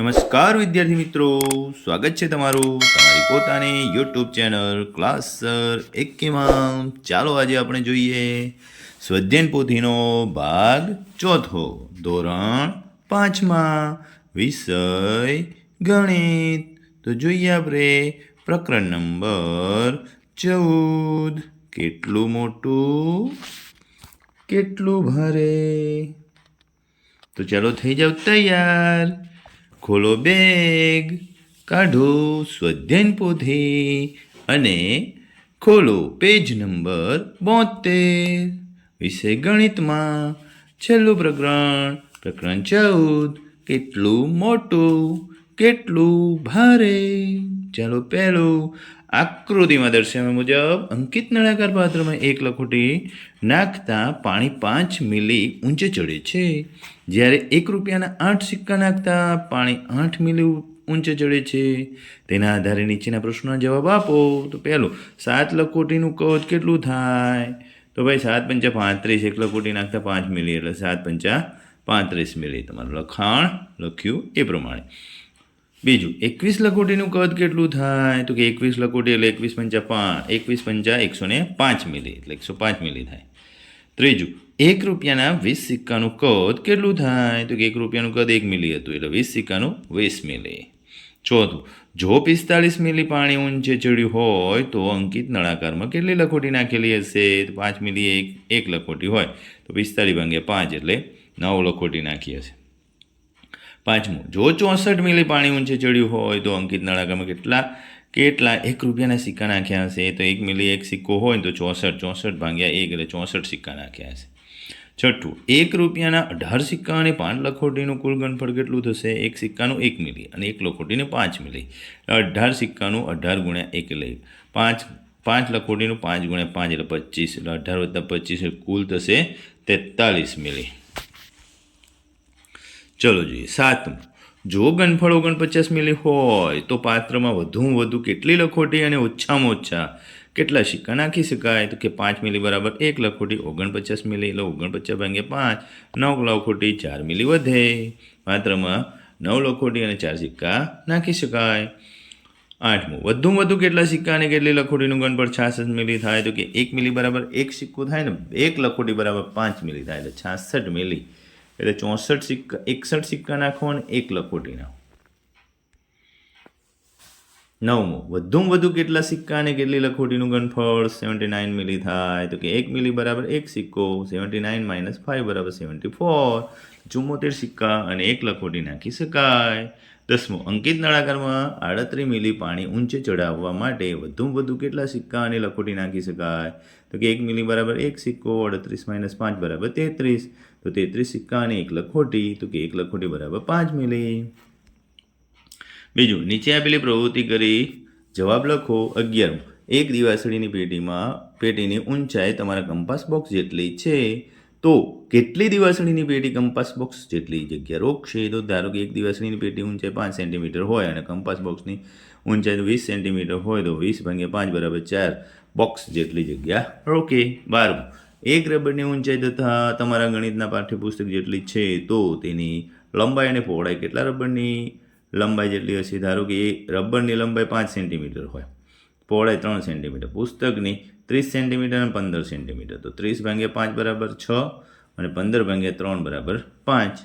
નમસ્કાર વિદ્યાર્થી મિત્રો, સ્વાગત છે તમારું તમારી પોતાની યુટ્યુબ ચેનલ ક્લાસ સર એકેમાં. ચાલો આજે આપણે જોઈએ સ્વધ્યન પોથીનો ભાગ ચોથો, ધોરણ પાંચમાં, વિષય ગણિત. તો જોઈએ આપણે પ્રકરણ નંબર ચૌદ. કેટલું મોટું? કેટલું ભારે? તો ચાલો થઈ જાવ તૈયાર. ખોલો બેગ, કાઢો સ્વધ્યન પોથી અને ખોલો પેજ નંબર બોતેર. વિષય ગણિતમાં છેલ્લું પ્રકરણ પ્રકરણ ચૌદ, કેટલું મોટું, કેટલું ભારે? ચાલો પહેલું આકૃતિમાં દર્શાવ્યા મુજબ અંકિત નળાકાર પાત્રમાં એક લખોટી નાખતા પાણી પાંચ મિલી ઊંચે ચડે છે. જ્યારે એક રૂપિયાના આઠ સિક્કા નાખતા પાણી આઠ મિલી ઊંચે ચડે છે. તેના આધારે નીચેના પ્રશ્નોના જવાબ આપો. તો પહેલું, સાત લખોટીનું કદ કેટલું થાય? તો ભાઈ સાત પંચા પાંત્રીસ, એક લખોટી નાખતા પાંચ મિલી, એટલે સાત પંચા પાંત્રીસ મિલી. તમારું લખાણ લખ્યું એ પ્રમાણે. બીજું, એકવીસ લખોટીનું કદ કેટલું થાય? તો કે એકવીસ લખોટી એટલે એકવીસ પંચા પાંચ, એકવીસ પંચા એકસો ને પાંચ મિલી, એટલે એકસો પાંચ મિલી થાય. ત્રીજું, એક રૂપિયાના વીસ સિક્કાનું કદ કેટલું થાય? તો કે એક રૂપિયાનું કદ એક મિલી હતું, એટલે વીસ સિક્કાનું વીસ મિલી. ચોથું, જો પિસ્તાળીસ મિલી પાણી ઊંચે ચડ્યું હોય, તો અંકિત નળાકારમાં કેટલી લખોટી નાખેલી હશે? તો પાંચ મિલી એક એક લખોટી હોય. તો પિસ્તાળીસ ભાગ્યા પાંચ એટલે નવ લખોટી નાખી હશે. પાંચમું, જો ચોસઠ મિલી પાણી ઊંચે ચડ્યું હોય તો અંકિત નળાકામાં કેટલા? કેટલા? એક રૂપિયાના સિક્કા નાખ્યા હશે. તો એક મિલી એક સિક્કો હોય તો ચોસઠ ચોસઠ ભાગ્યા એક એટલે ચોસઠ સિક્કા નાખ્યા હશે. છઠ્ઠું, એક રૂપિયાના અઢાર સિક્કા અને પાંચ લખોટીનું કુલ ગણફળ કેટલું થશે? એક સિક્કાનું એક મિલી અને એક લખોટીને પાંચ મિલી. અઢાર સિક્કાનું અઢાર ગુણ્યા એક લઈ પાંચ પાંચ લખોટીનું પાંચ ગુણ્યા પાંચ એટલે પચીસ. એટલે અઢાર વત્તા પચીસ કુલ થશે તેતાલીસ મિલી. ચલો જોઈએ, સાતમું. જો ગનફળ ઓગણપચાસ મિલી હોય તો પાત્રમાં વધુમાં વધુ કેટલી લખોટી અને ઓછામાં ઓછા કેટલા સિક્કા નાખી શકાય? તો કે પાંચ મિલી બરાબર એક લખોટી ઓગણપચાસ મિલી, એટલે ઓગણપચાસ ભાગ્યા પાંચ, નવ લખોટી ચાર મિલી વધે. પાત્રમાં નવ લખોટી અને ચાર સિક્કા નાખી શકાય. આઠમું, વધુમાં વધુ કેટલા સિક્કા અને કેટલી લખોટીનું ગણફળ છાસઠ મિલી થાય? તો કે એક મિલી બરાબર એક સિક્કો થાય ને, એક લખોટી બરાબર પાંચ મિલી થાય, એટલે છાસઠ મિલી. એટલે ચોસઠ સિક્કા, એકસઠ સિક્કા નાખો અને એક લખોટી નાખો નવમો, વધુમાં વધુ કેટલા સિક્કા અને કેટલી લખોટીનું ગણફળ સેવન્ટી નાઇન મિલી થાય તો કે એક મિલી બરાબર એક સિક્કો સેવન્ટી નાઇન માઇનસ ફાઇવ બરાબર સેવન્ટી ફોર ચુમ્મોતેર સિક્કા અને એક લખોટી નાખી શકાય. દસમો, અંકિત નળાકારમાં આડત્રીસ મિલી પાણી ઊંચે ચડાવવા માટે વધુમાં વધુ કેટલા સિક્કા અને લખોટી નાખી શકાય? તો કે એક મિલી બરાબર એક સિક્કો અડત્રીસ માઇનસ પાંચ બરાબર તેત્રીસ. તો તેત્રીસ સિક્કા અને એક લખોટી, તો કે એક લખોટી બરાબર પાંચ મિલી. બીજું, નીચે આપેલી પ્રવૃત્તિ કરી જવાબ લખો અગિયારમું એક દિવાસળીની પેટીમાં, પેટીની ઊંચાઈ તમારા કંપાસ બોક્સ જેટલી છે, તો કેટલી દિવાસળીની પેટી કંપાસ બોક્સ જેટલી જગ્યા રોકશે? તો ધારો કે એક દિવાસળીની પેટી ઊંચાઈ પાંચ સેન્ટીમીટર હોય અને કંપાસ બોક્સની ઊંચાઈ વીસ સેન્ટીમીટર હોય, તો વીસ ભાગ્યા પાંચ બરાબર ચાર બોક્સ જેટલી જગ્યા રોકે. બારમું એક રબરની ઊંચાઈ તથા તમારા ગણિતના પાઠ્યપુસ્તક જેટલી છે તો તેની લંબાઈ અને પહોળાઈ કેટલા રબરની લંબાઈ જેટલી હશે? ધારો કે એ રબરની લંબાઈ પાંચ સેન્ટીમીટર હોય. પહોળાઈ ત્રણ સેન્ટીમીટર. પુસ્તકની ત્રીસ સેન્ટીમીટર અને પંદર સેન્ટીમીટર. તો ત્રીસ ભાગ્યા પાંચ બરાબર છ અને પંદર ભાગ્યા ત્રણ બરાબર પાંચ.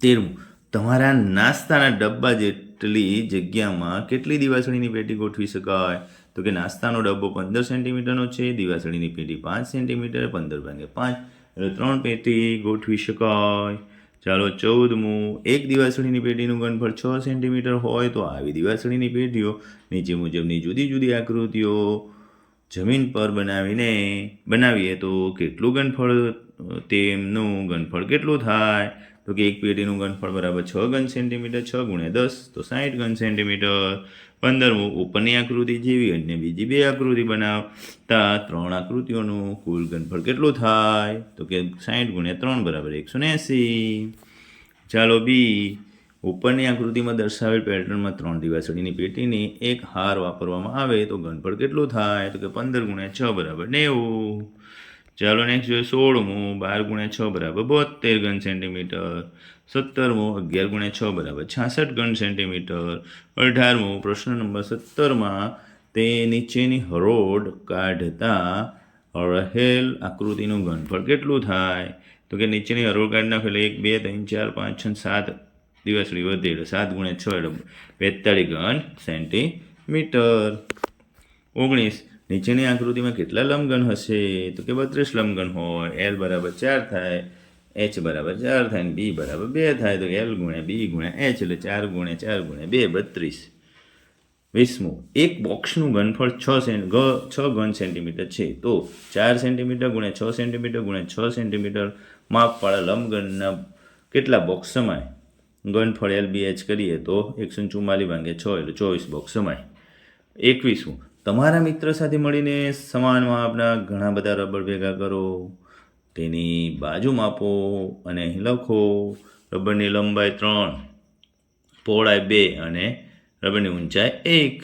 તેરમું. તમારા નાસ્તાના ડબ્બા જેટલી જગ્યામાં કેટલી દિવાસળીની પેટી ગોઠવી શકાય? તો કે નાસ્તાનો ડબ્બો પંદર સેન્ટીમીટરનો છે, દિવાસળીની પેટી પાંચ સેન્ટીમીટર, પંદર ભાગે પાંચ, એટલે ત્રણ પેટી ગોઠવી શકાય. ચાલો ચૌદમું એક દિવાસળીની પેટીનું ગણફળ છ સેન્ટીમીટર હોય તો આવી દિવાસળીની પેટીઓ નીચે મુજબની જુદી જુદી આકૃતિઓ જમીન પર બનાવીને બનાવીએ તો કેટલું ગણફળ તેમનું ગણફળ કેટલું થાય? તો કે એક પેટીનું ગણફળ બરાબર છ ઘન સેન્ટીમીટર, છ ગુણ્યા દસ, તો સાઠ ઘન સેન્ટીમીટર. પંદરમું ઉપરની આકૃતિ જેવી અન્ય બીજી બે આકૃતિ બનાવતા ત્રણ આકૃતિઓનું કુલ ગણફળ કેટલું થાય? તો કે સાઠ ગુણ્યા ત્રણ બરાબર એકસો ને એંસી ચાલો બી, ઉપરની આકૃતિમાં દર્શાવેલ પેટર્નમાં ત્રણ દિવાસળીની પેટીની એક હાર વાપરવામાં આવે તો ગણફળ કેટલું થાય? તો કે પંદર ગુણ્યા છ બરાબર નેવું. ચાલો નેક્સ્ટ જોઈએ સોળમું, બાર ગુણ્યા છ બરાબર બોતેર ઘન સેન્ટીમીટર. સત્તરમું અગિયાર ગુણ્યા છ બરાબર છાસઠ ઘન સેન્ટીમીટર. અઢારમું પ્રશ્ન નંબર સત્તરમાં તે નીચેની હરોળ કાઢતા રહેલ આકૃતિનું ઘનફળ કેટલું થાય? તો કે નીચેની હરોળ કાઢી નાખો એટલે એક, બે, ત્રણ, ચાર, પાંચ, છ, સાત દિવસડી વધે એટલે સાત ગુણ્યા છ એટલે બેતાળીસ ઘન સેન્ટીમીટર. ઓગણીસ, નીચેની આકૃતિમાં કેટલા લંબગણ હશે? તો કે બત્રીસ લંબગણ હોય, એલ બરાબર ચાર થાય. એચ બરાબર ચાર થાય ને બી બરાબર બે થાય તો એલ ગુણ્યા બી ગુણ્યા એચ એટલે ચાર ગુણ્યા ચાર ગુણ્યા બે બત્રીસ. વીસમું, એક બોક્સનું ઘનફળ છ સેન્ટ છ ઘન સેન્ટીમીટર છે. તો ચાર સેન્ટીમીટર ગુણ્યા છ સેન્ટીમીટર ગુણ્યા છ સેન્ટીમીટર માપવાળા લંબઘનના કેટલા બોક્સ સમાય? ઘનફળ એલ બી એચ કરીએ તો એકસો ચુમ્માલીસ ભાગે છ એટલે ચોવીસ બોક્સ સમાય. એકવીસમું, તમારા મિત્ર સાથે મળીને સમાન માપના ઘણા બધા રબર ભેગા કરો. તેની બાજુ માપો અને અહીં લખો. રબરની લંબાઈ ત્રણ, પહોળાઈ બે અને રબરની ઊંચાઈ એક.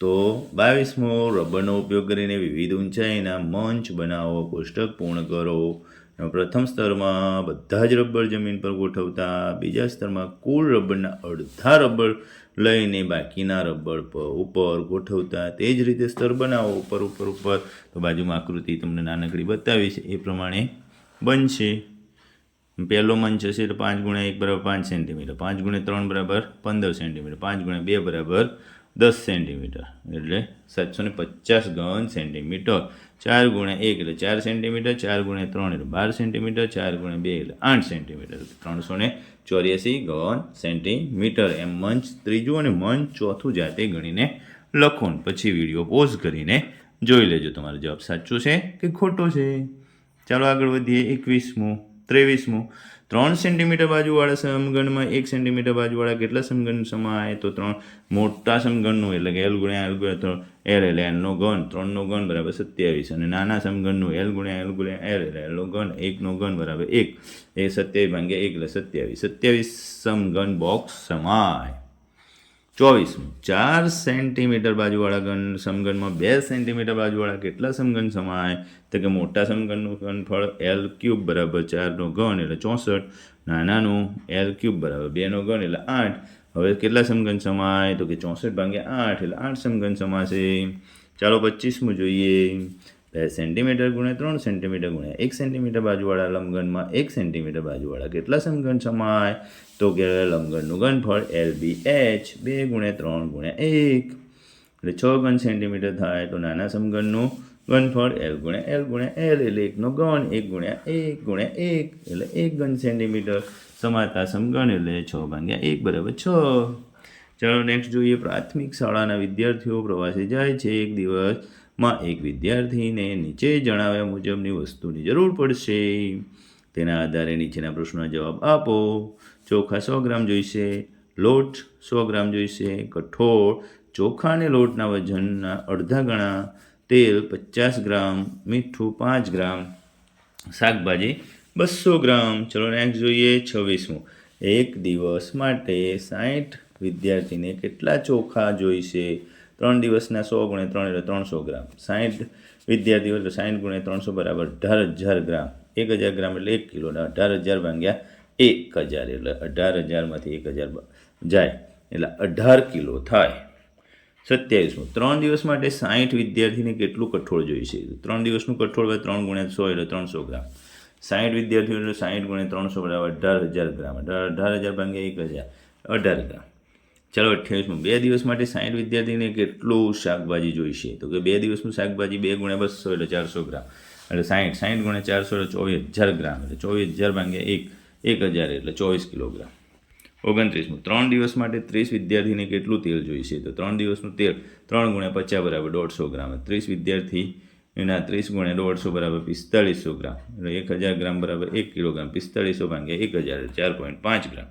તો બાવીસમો, રબરનો ઉપયોગ કરીને વિવિધ ઊંચાઈના મંચ બનાવો, કોષ્ટક પૂર્ણ કરો. પ્રથમ સ્તરમાં બધા જ રબર જમીન પર ગોઠવતા, બીજા સ્તરમાં કુલ રબરના અડધા રબર લઈને બાકીના રબર પર ઉપર ગોઠવતા. તે જ રીતે સ્તર બનાવો, ઉપર ઉપર ઉપર. તો બાજુમાં આકૃતિ તમને નાનકડી બતાવી છે. એ પ્રમાણે બનશે. પહેલો મંચ હશે તો પાંચ ગુણ્યા એક બરાબર પાંચ સેન્ટીમીટર. પાંચ ગુણ્યા ત્રણ બરાબર પંદર સેન્ટીમીટર. પાંચ ગુણ્યા બે બરાબર દસ સેન્ટીમીટર એટલે સાતસો ને પચાસ ઘન સેન્ટીમીટર. ચાર ગુણ્યા એક એટલે ચાર સેન્ટીમીટર, ચાર ગુણ્યા ત્રણ એટલે બાર સેન્ટીમીટર, ચાર ગુણ્યા બે એટલે આઠ સેન્ટીમીટર. ત્રણસો ને ચોર્યાસી ઘન સેન્ટીમીટર. એમ મંચ ત્રીજું અને મંચ ચોથું જાતે ગણીને લખો ને પછી વીડિયો પોઝ કરીને જોઈ લેજો. તમારો જવાબ સાચો છે કે ખોટો છે? ચાલો આગળ વધીએ એકવીસમું, ત્રેવીસમું. ત્રણ સેન્ટીમીટર બાજુવાળા સમગણમાં એક સેન્ટીમીટર બાજુવાળા કેટલા સમગણ સમાય? તો ત્રણ. મોટા સમગણનું એટલે કે એલ ગુણ્યા એલ ગુણ્યા એલ એટલે એલનો ઘન. ત્રણનો ઘન બરાબર સત્યાવીસ. અને નાના સમગણનું એલ ગુણ્યા એલ ગુણ્યા એલ એટલે એલનો ઘન. એકનો ઘન બરાબર એક. એ સત્યાવીસ ભાગ્યા એક એટલે સત્યાવીસ. સત્યાવીસ સમઘન બોક્સ સમાય. ચોવીસમું. ચાર સેન્ટીમીટર બાજુવાળા ઘન સમઘનમાં બે સેન્ટીમીટર બાજુવાળા કેટલા સમઘન સમાય? તો કે મોટા સમઘનનું ઘનફળ એલ ક્યુબ બરાબર ચારનો ઘન એટલે ચોસઠ. નાનાનું એલ ક્યુબ બરાબર બેનો ઘન એટલે આઠ. હવે કેટલા સમઘન સમાય? તો કે ચોસઠ ભાગ્યા આઠ એટલે આઠ સમઘન સમાશે. ચાલો પચીસમું જોઈએ. બે સેન્ટીમીટર ગુણ્યા ત્રણ સેન્ટીમીટર ગુણ્યા એક સેન્ટીમીટર બાજુવાળા લંબગણમાં એક સેન્ટીમીટર બાજુવાળા કેટલા સમઘન સમાય? તો કે લંબગણનું ઘનફળ એલ બી એચ બે ગુણ્યા ત્રણ ગુણ્યા એક. એટલે છ ઘન સેન્ટીમીટર થાય તો નાના સમઘનનું ઘનફળ એલ ગુણ્યા એલ ગુણ્યા એલ એટલે એકનો ગણ એક ગુણ્યા એક ગુણ્યા એક એટલે એક ઘન સેન્ટીમીટર સમાતા સમઘન એટલે છ ભાગ્યા એક બરાબર છ. ચાલો નેક્સ્ટ જોઈએ પ્રાથમિક શાળાના વિદ્યાર્થીઓ પ્રવાસે જાય છે. એક દિવસમાં એક વિદ્યાર્થીને નીચે જણાવ્યા મુજબની વસ્તુની જરૂર પડશે. તેના આધારે નીચેના પ્રશ્નોના જવાબ આપો. ચોખા સો ગ્રામ જોઈશે, લોટ સો ગ્રામ જોઈશે, કઠોળ, ચોખા અને લોટના વજનના અડધા ગણા, તેલ પચાસ ગ્રામ, મીઠું પાંચ ગ્રામ, શાકભાજી બસો ગ્રામ. ચલો નેક્સ્ટ જોઈએ છવ્વીસમું. એક દિવસ માટે સાઠ વિદ્યાર્થીને કેટલા ચોખા જોઈશે? ત્રણ દિવસના સો ગુણ્યા ત્રણ એટલે ત્રણસો ગ્રામ. સાઠ વિદ્યાર્થીઓ એટલે સાઠ ગુણ્યા ત્રણસો બરાબર અઢાર હજાર ગ્રામ. એક હજાર ગ્રામ એટલે એક કિલો અઢાર હજાર ભાંગ્યા એક હજાર એટલે અઢાર હજારમાંથી એક હજાર જાય એટલે અઢાર કિલો થાય. સત્યાવીસમું. ત્રણ દિવસ માટે સાઠ વિદ્યાર્થીને કેટલું કઠોળ જોઈશે ત્રણ દિવસનું કઠોળ હોય ત્રણ ગુણ્યા સો એટલે ત્રણસો ગ્રામ. સાઠ વિદ્યાર્થીઓ એટલે સાઠ ગુણ્યા ત્રણસો બરાબર અઢાર હજાર ગ્રામ. અઢાર હજાર ભાગ્યા એક હજાર અઢાર ગ્રામ. ચાલો અઠ્યાવીસમાં. બે દિવસ માટે સાઠ વિદ્યાર્થીને કેટલું શાકભાજી જોઈશે? તો કે બે દિવસનું શાકભાજી બે ગુણ્યા બસો એટલે ચારસો ગ્રામ. એટલે સાઠ સાઠ ગુણ્યા ચારસો એટલે ચોવીસ હજાર ગ્રામ. એટલે ચોવીસ હજાર ભાગ્યા એક એક હજાર એટલે ચોવીસ કિલોગ્રામ. ઓગણત્રીસમું. ત્રણ દિવસ માટે ત્રીસ વિદ્યાર્થીને કેટલું તેલ જોઈશે? તો ત્રણ દિવસનું તેલ ત્રણ ગુણ્યા પચાસ બરાબર દોઢસો ગ્રામ. ત્રીસ વિદ્યાર્થી, એના ત્રીસ ગુણ્યા દોઢસો બરાબર પિસ્તાળીસો ગ્રામ. એટલે એક હજાર ગ્રામ બરાબર એક કિલોગ્રામ. પિસ્તાળીસો ભાગ્યા એક હજાર ચાર પોઈન્ટ પાંચ ગ્રામ.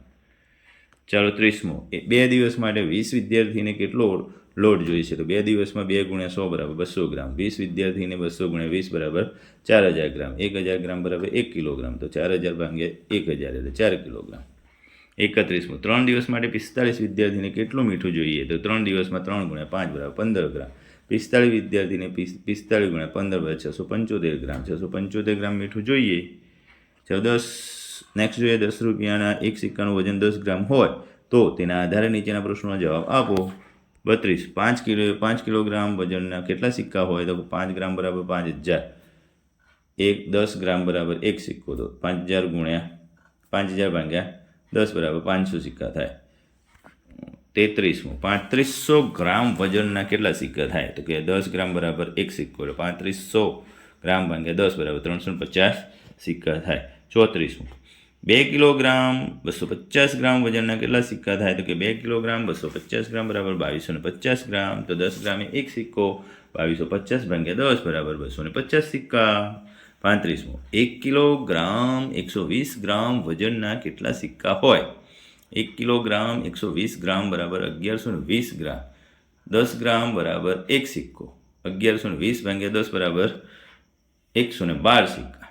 ચાલો ત્રીસમો. એ બે દિવસ માટે વીસ વિદ્યાર્થીને કેટલો લોટ જોઈશે તો બે દિવસમાં બે ગુણ્યા સો બરાબર બસો ગ્રામ. વીસ વિદ્યાર્થીને બસો ગુણ્યા વીસ બરાબર ચાર હજાર ગ્રામ. એક હજાર ગ્રામ બરાબર એક કિલોગ્રામ. તો ચાર હજાર ભાગ્યા એક હજાર એટલે ચાર કિલોગ્રામ. એકત્રીસમું. ત્રણ દિવસ માટે પિસ્તાળીસ વિદ્યાર્થીને કેટલું મીઠું જોઈએ? તો ત્રણ દિવસમાં ત્રણ ગુણ્યા પાંચ બરાબર પંદર ગ્રામ. પિસ્તાળીસ વિદ્યાર્થીને પિસ- પિસ્તાળીસ ગુણ્યા પંદર બરાબર છસો પંચોતેર ગ્રામ. છસો પંચોતેર ગ્રામ મીઠું જોઈએ? ચૌદસ દસ નેક્સ્ટ જોઈએ દસ રૂપિયાના એક સિક્કાનું વજન દસ ગ્રામ હોય, તો તેના આધારે નીચેના પ્રશ્નોનો જવાબ આપો. બત્રીસ, પાંચ કિલો, પાંચ કિલોગ્રામ વજનના કેટલા સિક્કા હોય? તો પાંચ ગ્રામ બરાબર પાંચ હજાર. એક, દસ ગ્રામ બરાબર એક સિક્કો. તો પાંચ હજાર ગુણ્યા પાંચ હજાર ભાગ્યા દસ બરાબર પાંચસો સિક્કા થાય. તેત્રીસમું, પાંત્રીસો ગ્રામ વજનના કેટલા સિક્કા થાય? તો કે દસ ગ્રામ બરાબર એક સિક્કો. એટલે પાંત્રીસો ગ્રામ ભાગ્યા દસ બરાબર ત્રણસો પચાસ સિક્કા થાય. ચોત્રીસમું બે કિલોગ્રામ બસો પચાસ ગ્રામ વજનના કેટલા સિક્કા થાય તો કે બે કિલોગ્રામ બસો પચાસ ગ્રામ બરાબર બાવીસો ને પચાસ ગ્રામ તો દસ ગ્રામે એક સિક્કો બાવીસો પચાસ ભાગ્યા દસ બરાબર બસો ને પચાસ સિક્કા પાંત્રીસમું એક કિલોગ્રામ એકસો વીસ ગ્રામ વજનના કેટલા સિક્કા હોય એક કિલોગ્રામ એકસો વીસ ગ્રામ બરાબર અગિયારસો ને વીસ ગ્રામ દસ ગ્રામ બરાબર એક સિક્કો અગિયારસો ને વીસ ભાગ્યા દસ બરાબર એકસો ને બાર સિક્કા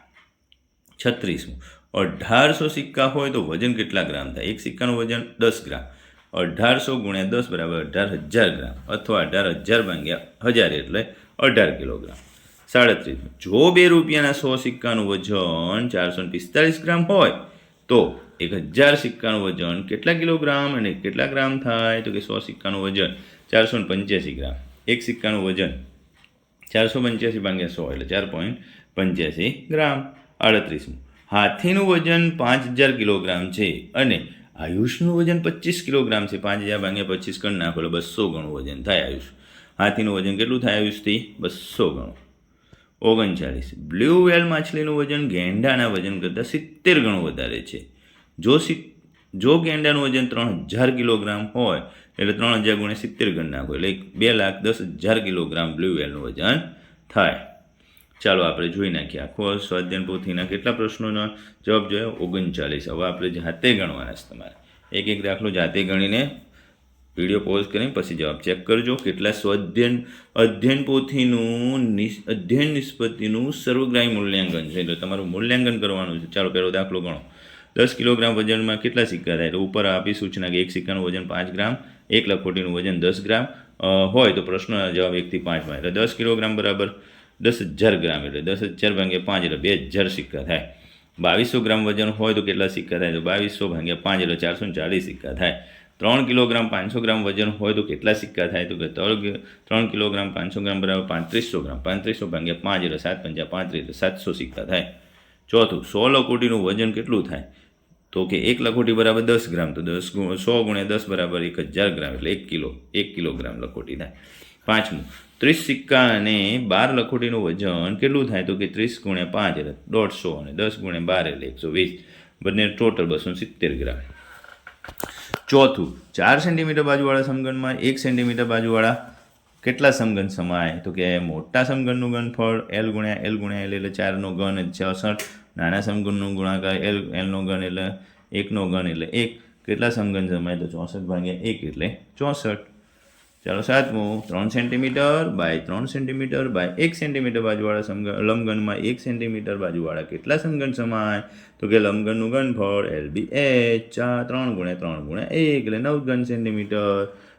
છત્રીસમું અઢારસો સિક્કા હોય તો વજન કેટલા ગ્રામ થાય? એક સિક્કાનું વજન દસ ગ્રામ. અઢારસો ગુણ્યા દસ બરાબર અઢાર હજાર ગ્રામ અથવા અઢાર હજાર ભાગ્યા હજાર એટલે અઢાર કિલોગ્રામ. સાડત્રીસ. જો બે રૂપિયાના સો સિક્કાનું વજન ચારસો પિસ્તાળીસ ગ્રામ હોય, તો એક હજાર સિક્કાનું વજન કેટલા કિલોગ્રામ અને કેટલા ગ્રામ થાય? તો કે સો સિક્કાનું વજન ચારસો પંચ્યાસી ગ્રામ. એક સિક્કાનું વજન ચારસો પંચ્યાસી ભાગ્યા સો એટલે ચાર પોઈન્ટ પંચ્યાસી ગ્રામ. આડત્રીસમું હાથીનું વજન પાંચ હજાર કિલોગ્રામ છે અને આયુષનું વજન પચીસ કિલોગ્રામ છે. પાંચ હજાર ભાગ્યા પચીસ કરી નાખો એટલે બસો ગણું વજન થાય આયુષ. હાથીનું વજન કેટલું થાય આયુષથી? બસો ગણું. ઓગણચાળીસ. બ્લુ વેલ માછલીનું વજન ગેંડાના વજન કરતાં સિત્તેર ગણું વધારે છે. જો જો ગેંડાનું વજન ત્રણ હજાર કિલોગ્રામ હોય એટલે ત્રણ હજાર ગુણ્યા સિત્તેર ગણ નાખો એટલે બે લાખ દસ હજાર કિલોગ્રામ બ્લુ વેલનું વજન થાય. ચાલો આપણે જોઈ નાખીએ આખો સ્વાધ્યાયન પોથીના કેટલા પ્રશ્નોના જવાબ જોયો ઓગણચાલીસ. હવે આપણે જાતે ગણવાના છે તમારે. એક એક દાખલો જાતે ગણીને વીડિયો પોઝ કરીને પછી જવાબ ચેક કરજો. કેટલા સ્વાધ્યન અધ્યયન પોથીનું અધ્યયન નિષ્પત્તિનું સર્વગ્રાહી મૂલ્યાંકન છે. એટલે તમારું મૂલ્યાંકન કરવાનું છે. ચાલો પહેલો દાખલો ગણો. દસ કિલોગ્રામ વજનમાં કેટલા સિક્કા થાય? એટલે ઉપર આપી સૂચના કે એક સિક્કાનું વજન પાંચ ગ્રામ, એક લખોટીનું વજન દસ ગ્રામ હોય તો પ્રશ્નનો જવાબ એકથી પાંચમાં. એટલે દસ કિલોગ્રામ બરાબર દસ હજાર ગ્રામ એટલે દસ હજાર ભાગ્યા પાંચ એટલે બે હજાર સિક્કા થાય. બાવીસો ગ્રામ વજન હોય તો કેટલા સિક્કા થાય? તો બાવીસો ભાગ્યા પાંચ એટલે ચારસો ચાલીસ સિક્કા થાય. ત્રણ કિલોગ્રામ પાંચસો ગ્રામ વજન હોય તો કેટલા સિક્કા થાય? તો કે ત્રણ ત્રણ કિલોગ્રામ પાંચસો ગ્રામ બરાબર પાંત્રીસો ગ્રામ. પાંત્રીસો ભાગ્યા પાંચ એટલે સાત પંચા પાંત્રીસ એટલે સાતસો સિક્કા થાય. ચોથું, સો લખોટીનું વજન કેટલું થાય? તો કે એક લખોટી બરાબર દસ ગ્રામ. તો દસ સો ગુણ્યા દસ બરાબર એક હજાર ગ્રામ એટલે એક કિલો, એક કિલોગ્રામ લખોટી થાય. પાંચમું. ત્રીસ સિક્કા અને બાર લખોટીનું વજન કેટલું થાય? તો કે ત્રીસ ગુણ્યા પાંચ એટલે દોઢસો અને દસ ગુણ્યા બાર એટલે એકસો વીસ. બંને ટોટલ બસો સિત્તેર ગ્રામ. ચોથું, ચાર સેન્ટીમીટર બાજુવાળા સમઘનમાં એક સેન્ટીમીટર બાજુવાળા કેટલા સમઘન સમાય? તો કે મોટા સમઘનનું ઘનફળ એલ ગુણ્યા એલ ગુણ્યા એલ એટલે ચારનો ઘન છસઠ. નાના સમઘનનું ગુણાકાર એલ એલનો ઘન એટલે એકનો ઘન એટલે એક. કેટલા સમઘન સમાય? તો ચોસઠ ભાગ્યા એક એટલે ચોસઠ. ચાલો સાતમું ત્રણ સેન્ટીમીટર બાય ત્રણ સેન્ટીમીટર બાય એક સેન્ટીમીટર બાજુવાળા સમઘન લંબઘનમાં એક સેન્ટીમીટર બાજુવાળા કેટલા સમઘન સમાય? તો કે લંબઘનનું ઘનફળ એલ બી એચ ચાર ત્રણ ગુણ્યા ત્રણ ગુણ્યા એક એટલે નવ ઘન સેન્ટીમીટર.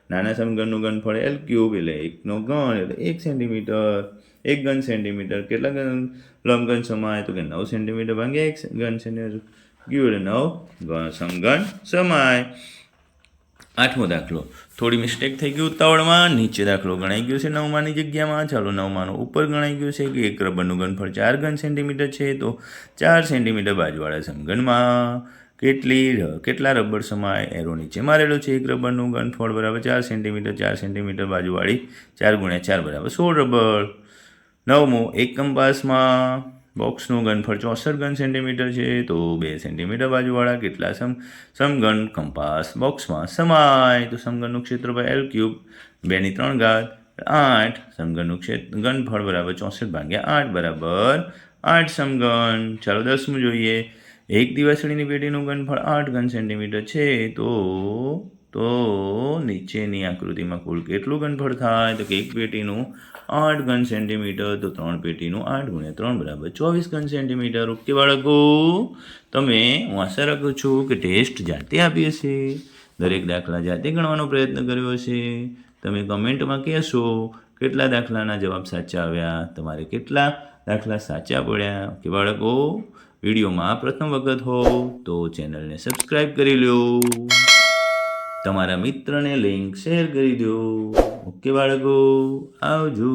નાના સમઘનનું ઘનફળ એલ ક્યુબ એટલે એકનો ઘન એટલે એક સેન્ટીમીટર. એક ઘન સેન્ટીમીટર કેટલા ઘન લંબઘન સમાય? તો કે નવ સેન્ટીમીટર ભાગ્યા એક ઘન સેન્ટીમીટર. ક્યુ એટલે નવ ગણ સમઘન સમાય. આઠમો દાખલો. થોડી મિસ્ટેક થઈ ગઈ ઉતાવળમાં, નીચે દાખલો ગણાઈ ગયો છે નવમાની જગ્યામાં, ચાલો નવમાનો ઉપર ગણાઈ ગયો છે કે એક રબરનું ઘનફળ ચાર ઘન સેન્ટીમીટર છે તો ચાર સેન્ટીમીટર બાજુવાળા સમઘનમાં કેટલી કેટલા રબર સમાય? એરો નીચે મારેલો છે એક રબરનું ઘનફળ બરાબર ચાર સેન્ટીમીટર ચાર સેન્ટીમીટર બાજુવાળી ચાર ગુણ્યા ચાર બરાબર સોળ રબર. નવમો એક કંપાસમાં બોક્સનું ઘનફળ ચોસઠ ઘન સેન્ટીમીટર છે, તો બે સેન્ટીમીટર બાજુવાળા કેટલા સમ, સમઘન કંપાસ બોક્સમાં સમાય. તો સમઘનનું ક્ષેત્રફળ એલ ક્યુબ બેની ત્રણ ઘાત આઠ. સમઘનનું ક્ષેત્ર ઘનફળ બરાબર ચોસઠ ભાગ્યા આઠ બરાબર આઠ સમઘન. ચાલો દસમું જોઈએ. એક દિવસળીની પેટીનું ઘનફળ આઠ ઘન સેન્ટીમીટર છે, તો તો નીચેની આકૃતિમાં કુલ કેટલું ઘનફળ થાય? તો કે એક પેટીનું આઠ ઘન સેન્ટીમીટર, તો ત્રણ પેટીનું આઠ ગુણ્યા ત્રણ બરાબર ચોવીસ ઘન સેન્ટીમીટર. ઓકે, બાળકો, તમે, હું આશા રાખું છું કે ટેસ્ટ જાતે આપી હશે. દરેક દાખલા જાતે ગણવાનો પ્રયત્ન કર્યો હશે. તમે કમેન્ટમાં કહેશો, કેટલા દાખલાના જવાબ સાચા આવ્યા? તમારે કેટલા દાખલા સાચા પડ્યા? કે બાળકો, વિડીયોમાં પ્રથમ વખત હો તો ચેનલને સબસ્ક્રાઈબ કરી લો તમારા મિત્રને લિંક શેર કરી દો. ઓકે બાળકો આવજો.